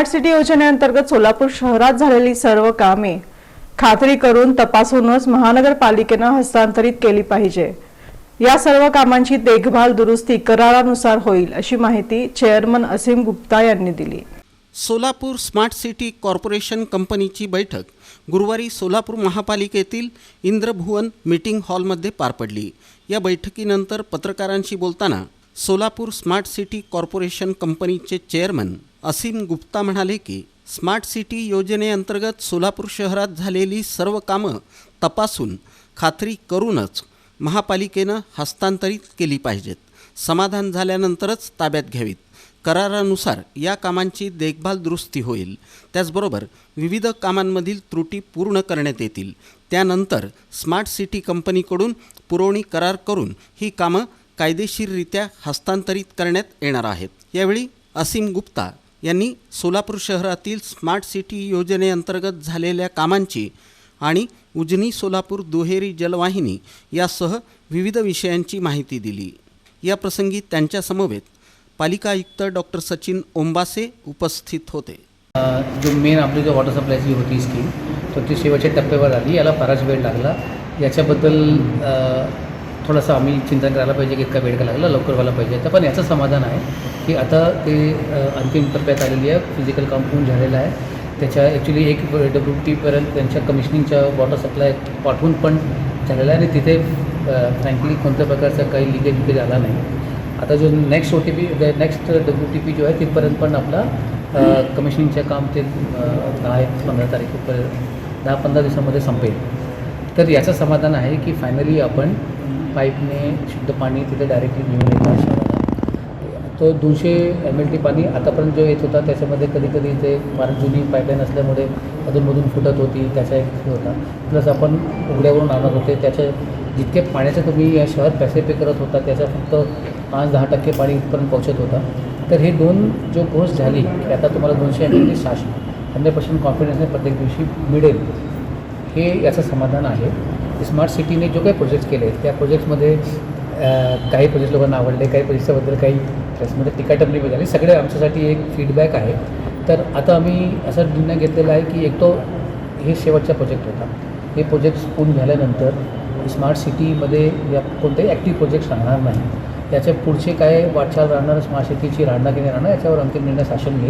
Smart city योजनेअंतर्गत सोलापूर शहरात झालेली सर्व कामे खात्री करून तपासूनच महानगरपालिकेनं हस्तांतरित केली पाहिजे. या सर्व कामांची देखभाल दुरुस्ती करारानुसार होईल अशी माहिती चेअरमन असीम गुप्ता यांनी दिली. सोलापूर स्मार्ट सिटी कॉर्पोरेशन कंपनीची बैठक गुरुवारी सोलापूर महापालिकेतील इंद्रभुवन मीटिंग हॉलमध्ये पार पडली. या बैठकीनंतर पत्रकारांशी बोलताना सोलापूर स्मार्ट सिटी कॉर्पोरेशन कंपनीचे चेअरमन असीम गुप्ता म्हणाले की स्मार्ट सिटी योजनेअंतर्गत सोलापूर शहरात झालेली सर्व कामं तपासून खात्री करूनच महापालिकेनं हस्तांतरित केली पाहिजेत. समाधान झाल्यानंतरच ताब्यात घ्यावीत. करारानुसार या कामांची देखभाल दुरुस्ती होईल. त्याचबरोबर विविध कामांमधील त्रुटी पूर्ण करण्यात येतील. त्यानंतर स्मार्ट सिटी कंपनीकडून पुरवणी करार करून ही कामं कायदेशीररित्या हस्तांतरित करण्यात येणार आहेत. यावेळी असीम गुप्ता यांनी सोलापूर शहरातील स्मार्ट सिटी योजनेअंतर्गत झालेल्या कामांची आणि उजनी सोलापूर दुहेरी जलवाहिनी यासह विविध विषयांची माहिती दिली. या प्रसंगी त्यांच्यासमवेत पालिका आयुक्त डॉक्टर सचिन ओंबासे उपस्थित होते. जो मेन आपली जो वॉटर सप्लायची होती स्कीम तर ती शेवटच्या टप्प्यावर आली. याला बराच वेळ लागला. याच्याबद्दल थोडंसं आम्ही चिंतन करायला पाहिजे की इतका वेळ का लागला लवकर व्हायला पाहिजे. तर पण याचं समाधान आहे की आता ते अंतिम टप्प्यात आलेली आहे फिजिकल काम पूर्ण झालेलं आहे. त्याच्या ॲक्च्युली एक डब्ल्यू टीपर्यंत त्यांच्या कमिशनिंगच्या वॉटर सप्लाय पाठवून पण झालेलं आहे आणि तिथे फ्रँकली कोणत्या प्रकारचा काही लिकेज लिकेज आला नाही. आता जो next O T P next W T P जो आहे तिथपर्यंत पण आपला कमिशनिंगचं काम ते दहा एक पंधरा तारखेपर्यंत दहा पंधरा दिवसामध्ये संपेल. तर याचं समाधान आहे की फायनली आपण पाईपने शुद्ध पाणी तिथे डायरेक्टली घेऊन येतं शहराला तो दोनशे एम एल टी पाणी आतापर्यंत जो येत होता त्याच्यामध्ये कधी कधी ते फार जुनी पाईपलाईन असल्यामुळे अधूनमधून फुटत होती त्याचा एक हे होता. प्लस आपण उघड्यावरून आणत होते त्याच्या जितके पाण्याचं तुम्ही या शहर पैसे पे करत होता त्याचा फक्त पाच दहा टक्के पाणी इथपर्यंत पोहोचत होता. तर हे दोन जो कोर्स झाली की आता तुम्हाला दोनशे एम एल टी सहाशे हंड्रेड पर्सेंट कॉन्फिडन्सने प्रत्येक दिवशी मिळेल. हे याचं समाधान आहे. स्मार्ट सिटीने जो काही प्रोजेक्ट्स केले त्या प्रोजेक्ट्समध्ये काही प्रोजेक्ट लोकांना आवडले काही प्रोजेक्ट्सबद्दल काही त्याच्यामध्ये टीकाटपणी झाली सगळे आमच्यासाठी एक फीडबॅक आहे. तर आता आम्ही असा निर्णय घेतलेला आहे की एक तो हे शेवटचा प्रोजेक्ट होता. हे प्रोजेक्ट्स पूर्ण झाल्यानंतर स्मार्ट सिटीमध्ये या कोणतेही ॲक्टिव्ह प्रोजेक्ट्स राहणार नाही. त्याच्या पुढचे काय वाटचाल राहणार स्मार्ट सिटीची राहणार की नाही राहणार याच्यावर अंतिम निर्णय शासन घेईल.